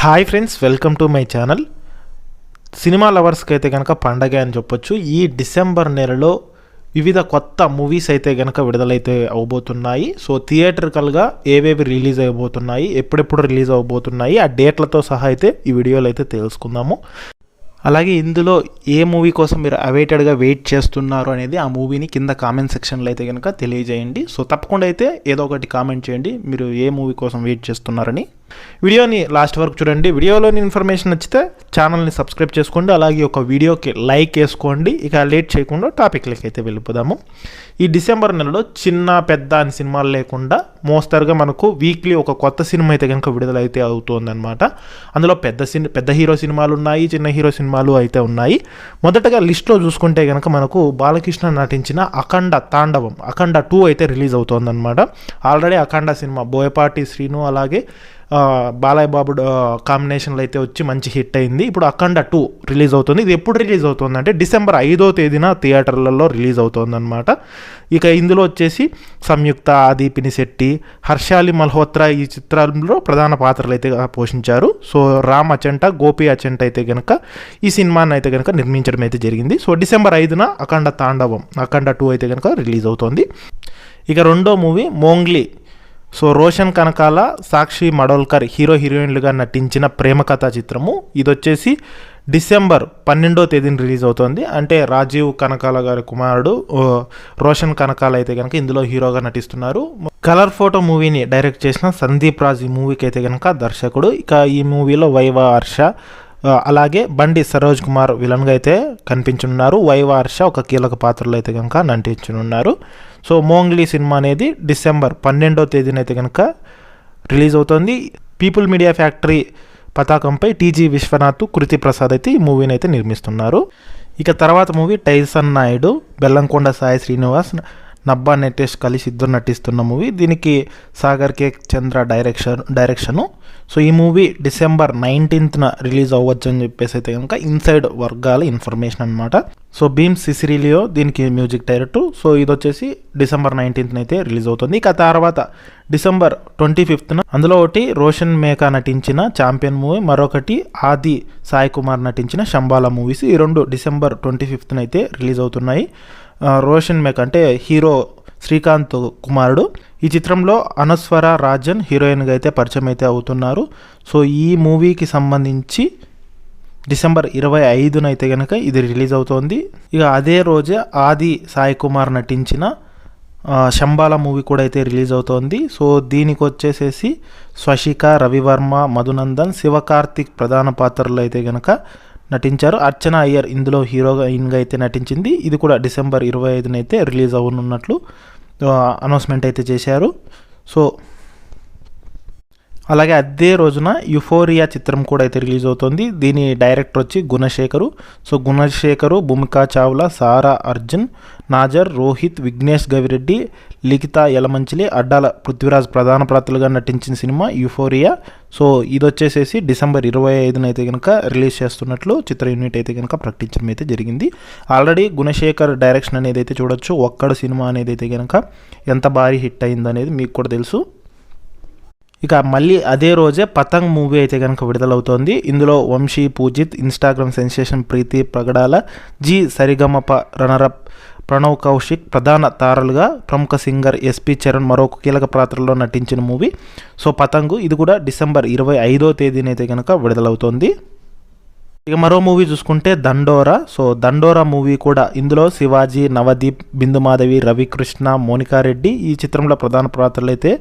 Hi friends welcome to my channel cinema లవర్స్కి అయితే కనుక పండగ అని చెప్పొచ్చు. ఈ డిసెంబర్ నెలలో వివిధ కొత్త మూవీస్ అయితే కనుక విడుదలైతే అవబోతున్నాయి. సో థియేటర్కల్గా ఏవేవి రిలీజ్ అయిపోతున్నాయి ఎప్పుడెప్పుడు రిలీజ్ అవబోతున్నాయి ఆ డేట్లతో సహా అయితే ఈ వీడియోలో అయితే తెలుసుకుందాము. అలాగే ఇందులో ఏ మూవీ కోసం మీరు అవైటెడ్గా వెయిట్ చేస్తున్నారు అనేది ఆ మూవీని కింద కామెంట్ సెక్షన్లో అయితే కనుక తెలియజేయండి. సో తప్పకుండా అయితే ఏదో ఒకటి కామెంట్ చేయండి. మీరు ఏ మూవీ కోసం వెయిట్ చేస్తున్నారని. వీడియోని లాస్ట్ వరకు చూడండి. వీడియోలోని ఇన్ఫర్మేషన్ నచ్చితే ఛానల్ని సబ్స్క్రైబ్ చేసుకోండి. అలాగే ఒక వీడియోకి లైక్ వేసుకోండి. ఇక లేట్ చేయకుండా టాపిక్లకి అయితే వెళ్ళిపోదాము. ఈ డిసెంబర్ నెలలో చిన్న పెద్ద అని సినిమాలు లేకుండా మోస్తరుగా మనకు వీక్లీ ఒక కొత్త సినిమా అయితే కనుక విడుదలైతే అవుతుందన్నమాట. అందులో పెద్ద సిని పెద్ద హీరో సినిమాలు ఉన్నాయి చిన్న హీరో సినిమాలు అయితే ఉన్నాయి. మొదటగా లిస్ట్లో చూసుకుంటే కనుక మనకు బాలకృష్ణ నటించిన అఖండ తాండవం అఖండ టూ అయితే రిలీజ్ అవుతుందన్నమాట. ఆల్రెడీ అఖండ సినిమా బోయపాటి శ్రీను అలాగే బాలయ్య బాబు కాంబినేషన్లో అయితే వచ్చి మంచి హిట్ అయింది. ఇప్పుడు అఖండ టూ రిలీజ్ అవుతుంది. ఇది ఎప్పుడు రిలీజ్ అవుతుంది అంటే డిసెంబర్ ఐదో తేదీన థియేటర్లలో రిలీజ్ అవుతుందన్నమాట. ఇక ఇందులో వచ్చేసి సంయుక్త ఆది పినిశెట్టి హర్షాలి మల్హోత్రా ఈ చిత్రంలో ప్రధాన పాత్రలు అయితే పోషించారు. సో రామ్ అచంట గోపి అచంట అయితే కనుక ఈ సినిమాని అయితే కనుక నిర్మించడం అయితే జరిగింది. సో డిసెంబర్ ఐదున అఖండ తాండవం అఖండ టూ అయితే కనుక రిలీజ్ అవుతుంది. ఇక రెండో movie Mowgli so Roshan Kanakala Sakshi Madolkar hero హీరోయిన్లుగా నటించిన ప్రేమ కథా చిత్రము. ఇది వచ్చేసి డిసెంబర్ పన్నెండో తేదీన రిలీజ్ అవుతోంది. అంటే రాజీవ్ కనకాల గారి కుమారుడు రోషన్ కనకాల అయితే కనుక ఇందులో హీరోగా నటిస్తున్నారు. కలర్ ఫోటో మూవీని డైరెక్ట్ చేసిన సందీప్ రాజ్ ఈ మూవీకి అయితే కనుక దర్శకుడు. ఇక ఈ మూవీలో వైవ హర్ష అలాగే బండి సరోజ్ కుమార్ విలన్గా అయితే కనిపించనున్నారు. వైవార్ష ఒక కీలక పాత్రలో అయితే కనుక నటించనున్నారు. సో మోంగ్లీ సినిమా అనేది డిసెంబర్ పన్నెండో తేదీన అయితే కనుక రిలీజ్ అవుతుంది. పీపుల్ మీడియా ఫ్యాక్టరీ పతాకంపై టీజీ విశ్వనాథ్ కృతి ప్రసాద్ అయితే ఈ మూవీని అయితే నిర్మిస్తున్నారు. ఇక తర్వాత మూవీ టైసన్ నాయుడు బెల్లంకొండ సాయి శ్రీనివాస్ నబ్బా నెటేష్ కలిసి ఇద్దరు నటిస్తున్న మూవీ. దీనికి Sagar K Chandra direction direction. So ఈ మూవీ డిసెంబర్ నైన్టీన్త్న రిలీజ్ అవ్వచ్చు అని చెప్పేసి అయితే కనుక ఇన్సైడ్ వర్గాల ఇన్ఫర్మేషన్ అనమాట సో భీమ్ సిసిరిలియో దీనికి మ్యూజిక్ డైరెక్టర్. సో ఇది వచ్చేసి డిసెంబర్ నైన్టీన్త్న అయితే రిలీజ్ అవుతుంది. ఇక తర్వాత డిసెంబర్ ట్వంటీ ఫిఫ్త్న అందులో ఒకటి రోషన్ మేకా నటించిన ఛాంపియన్ మూవీ మరొకటి ఆది సాయి కుమార్ నటించిన శంబాలా మూవీస్. ఈ రెండు డిసెంబర్ ట్వంటీ ఫిఫ్త్న అయితే రిలీజ్ అవుతున్నాయి. రోషన్ మేక్ అంటే హీరో శ్రీకాంత్ కుమారుడు. ఈ చిత్రంలో అనస్వర రాజన్ హీరోయిన్గా అయితే పరిచయం అయితే అవుతున్నారు. సో ఈ మూవీకి సంబంధించి డిసెంబర్ ఇరవై ఐదున అయితే కనుక ఇది రిలీజ్ అవుతోంది. ఇక అదే రోజే ఆది సాయి కుమార్ నటించిన శంబాల మూవీ కూడా అయితే రిలీజ్ అవుతోంది. సో దీనికి వచ్చేసేసి స్వశిక రవివర్మ మధునందన్ శివకార్తిక్ ప్రధాన పాత్రలో అయితే కనుక నటించారు. అర్చన అయ్యర్ ఇందులో హీరోయిన్గా అయితే నటించింది. ఇది కూడా డిసెంబర్ ఇరవై ఐదున అయితే రిలీజ్ అవ్వనున్నట్లు అనౌన్స్మెంట్ అయితే చేశారు. సో అలాగే అదే రోజున యుఫోరియా చిత్రం కూడా అయితే రిలీజ్ అవుతుంది. దీని డైరెక్టర్ వచ్చి గుణశేఖరు. సో గుణశేఖరు భూమికా చావ్లా సారా అర్జున్ నాజర్ రోహిత్ విఘ్నేష్ గవిరెడ్డి లిఖిత యలమంచిలి అడ్డాల పృథ్వీరాజ్ ప్రధాన పాత్రలుగా నటించిన సినిమా యుఫోరియా. సో ఇది వచ్చేసేసి డిసెంబర్ ఇరవై ఐదున అయితే కనుక రిలీజ్ చేస్తున్నట్లు చిత్ర యూనిట్ అయితే కనుక ప్రకటించడం అయితే జరిగింది. ఆల్రెడీ గుణశేఖర్ డైరెక్షన్ అనేది అయితే చూడొచ్చు. ఒక్కడ సినిమా అనేది అయితే కనుక ఎంత భారీ హిట్ అయింది అనేది మీకు కూడా తెలుసు. ఇక మళ్ళీ అదే రోజే పతంగ్ మూవీ అయితే కనుక విడుదలవుతోంది. ఇందులో Vamsi Pujith Instagram sensation Preethi Pragadala Zee Sarigamapa runner up Pranav Kaushik ప్రధాన తారలుగా ప్రముఖ సింగర్ ఎస్పి చరణ్ మరొక కీలక పాత్రలో నటించిన మూవీ. సో పతంగు ఇది కూడా డిసెంబర్ ఇరవై ఐదో తేదీనైతే కనుక విడుదలవుతోంది. ఇక మరో మూవీ చూసుకుంటే దండోరా. సో దండోరా మూవీ కూడా ఇందులో శివాజీ నవదీప్ బిందుమాధవి రవికృష్ణ మోనికారెడ్డి ఈ చిత్రంలో ప్రధాన పాత్రలు అయితే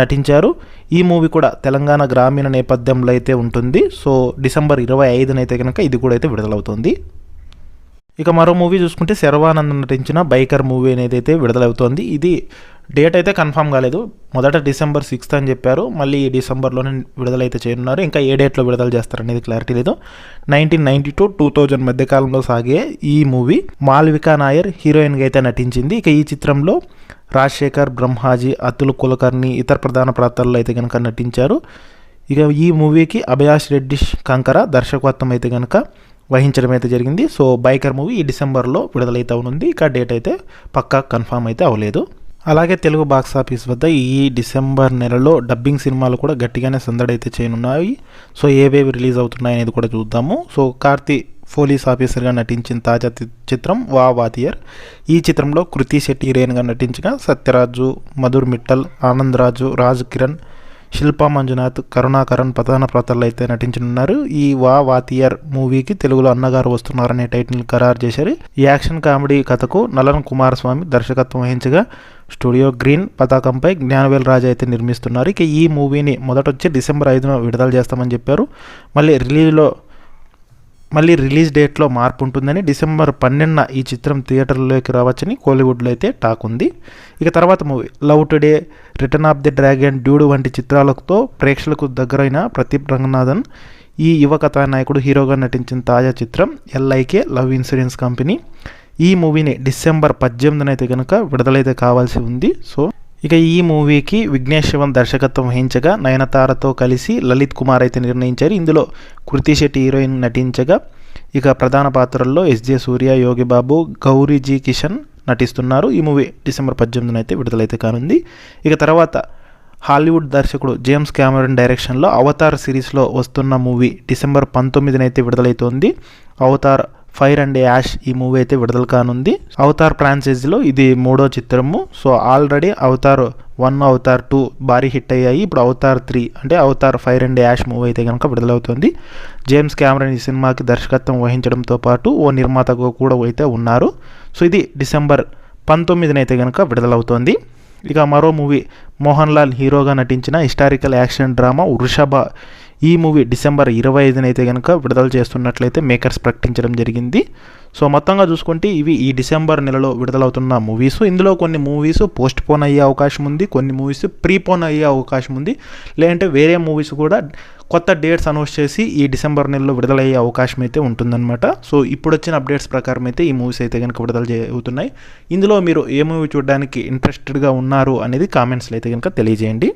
నటించారు. ఈ మూవీ కూడా తెలంగాణ గ్రామీణ నేపథ్యంలో అయితే ఉంటుంది. సో డిసెంబర్ ఇరవై ఐదున అయితే కనుక ఇది కూడా అయితే విడుదలవుతుంది. ఇక మరో మూవీ చూసుకుంటే శర్వానంద్ నటించిన బైకర్ మూవీ అనేది అయితే విడుదలవుతోంది. ఇది డేట్ అయితే కన్ఫామ్ కాలేదు. మొదట డిసెంబర్ సిక్స్త్ అని చెప్పారు. మళ్ళీ ఈ డిసెంబర్లోనే విడుదలైతే చేయనున్నారు. ఇంకా ఏ డేట్లో విడుదల చేస్తారనేది క్లారిటీ లేదు. Nineteen ninety to two thousand మధ్యకాలంలో సాగే ఈ మూవీ మాల్వికా నాయర్ హీరోయిన్గా అయితే నటించింది. ఇక ఈ చిత్రంలో రాజశేఖర్ బ్రహ్మాజీ అతుల్ కులకర్ణి ఇతర ప్రధాన పాత్రల్లో అయితే కనుక నటించారు. ఇక ఈ మూవీకి అభయాష్ రెడ్డి కంకర దర్శకత్వం అయితే కనుక వహించడం అయితే జరిగింది. సో బైకర్ మూవీ ఈ డిసెంబర్లో విడుదలైతే ఉంది ఇక డేట్ అయితే పక్కా కన్ఫామ్ అయితే అవ్వలేదు అలాగే తెలుగు బాక్స్ ఆఫీస్ వద్ద ఈ డిసెంబర్ నెలలో డబ్బింగ్ సినిమాలు కూడా గట్టిగానే సందడైతే చేయనున్నాయి. సో ఏవేవి రిలీజ్ అవుతున్నాయి అనేది కూడా చూద్దాము. సో కార్తీ పోలీస్ ఆఫీసర్గా నటించిన తాజా చిత్రం వా వాతియర్. ఈ చిత్రంలో కృతి శెట్టి హీరోయిన్గా నటించగా సత్యరాజు మధుర్ మిట్టల్ ఆనందరాజు రాజు రాజ్ కిరణ్ శిల్పా మంజునాథ్ కరుణాకరణ్ ప్రధాన పాత్రలు అయితే నటించనున్నారు. ఈ వా వాతియర్ మూవీకి తెలుగులో అన్నగారు వస్తున్నారనే టైటిల్ ఖరారు చేశారు. ఈ యాక్షన్ కామెడీ కథకు నలన్ కుమారస్వామి దర్శకత్వం వహించగా స్టూడియో గ్రీన్ పతాకంపై జ్ఞానవేల్ రాజా అయితే నిర్మిస్తున్నారు. ఇక ఈ మూవీని మొదట వచ్చి డిసెంబర్ ఐదున విడుదల చేస్తామని చెప్పారు. మళ్ళీ రిలీజ్లో మళ్ళీ రిలీజ్ డేట్లో మార్పు ఉంటుందని డిసెంబర్ పన్నెండున ఈ చిత్రం థియేటర్లోకి రావచ్చని కోలీవుడ్లో అయితే టాక్ ఉంది. ఇక తర్వాత movie. Love Today Return of the Dragon Dude వంటి చిత్రాలతో ప్రేక్షకులకు దగ్గరైన ప్రదీప్ రంగనాథన్ ఈ యువ కథానాయకుడు హీరోగా నటించిన తాజా చిత్రం ఎల్ఐకే లవ్ ఇన్సూరెన్స్ కంపెనీ. ఈ మూవీని డిసెంబర్ పద్దెనిమిదినైతే కనుక విడుదలైతే కావాల్సి ఉంది. సో ఇక ఈ మూవీకి విఘ్నేష్ శివన్ దర్శకత్వం వహించగా నయనతారతో కలిసి లలిత్ కుమార్ అయితే నిర్ణయించారు. ఇందులో కృతి శెట్టి హీరోయిన్ నటించగా ఇక ప్రధాన పాత్రల్లో ఎస్జే సూర్య యోగి బాబు కిషన్ నటిస్తున్నారు. ఈ మూవీ డిసెంబర్ పద్దెనిమిదిన అయితే విడుదలైతే కానుంది. ఇక తర్వాత హాలీవుడ్ దర్శకుడు జేమ్స్ క్యామరన్ డైరెక్షన్లో అవతార్ సిరీస్లో వస్తున్న మూవీ డిసెంబర్ పంతొమ్మిదినైతే విడుదలైతోంది. అవతార్ ఫైర్ అండ్ యాష్ ఈ మూవీ అయితే విడుదల కానుంది. అవతార్ ఫ్రాంచైజీలో ఇది మూడో చిత్రము. So already Avatar one Avatar two hit hit అయ్యాయి. ఇప్పుడు అవతార్ త్రీ అంటే Avatar Fire and Ash movie అయితే కనుక విడుదలవుతుంది. జేమ్స్ క్యామరన్ ఈ సినిమాకి దర్శకత్వం వహించడంతో పాటు ఓ నిర్మాతగా కూడా అయితే ఉన్నారు. సో ఇది డిసెంబర్ పంతొమ్మిదినైతే అయితే కనుక విడుదలవుతోంది. ఇక మరో మూవీ మోహన్ లాల్ హీరోగా నటించిన హిస్టారికల్ యాక్షన్ డ్రామా వృషభ ఈ మూవీ డిసెంబర్ ఇరవై ఐదునైతే కనుక విడుదల చేస్తున్నట్లయితే మేకర్స్ ప్రకటించడం జరిగింది. సో మొత్తంగా చూసుకుంటే ఇవి ఈ డిసెంబర్ నెలలో విడుదలవుతున్న మూవీస్. ఇందులో కొన్ని మూవీస్ పోస్ట్ పోన్ అయ్యే అవకాశం ఉంది కొన్ని మూవీస్ ప్రీపోన్ అయ్యే అవకాశం ఉంది. లేదంటే వేరే మూవీస్ కూడా కొత్త డేట్స్ అనౌన్స్ చేసి ఈ డిసెంబర్ నెలలో విడుదలయ్యే అవకాశం అయితే ఉంటుందన్నమాట. సో ఇప్పుడు వచ్చిన అప్డేట్స్ ప్రకారం అయితే ఈ మూవీస్ అయితే కనుక విడుదల అవుతున్నాయి ఇందులో మీరు ఏ మూవీ చూడడానికి ఇంట్రెస్టెడ్గా ఉన్నారు అనేది కామెంట్స్లో అయితే కనుక తెలియజేయండి.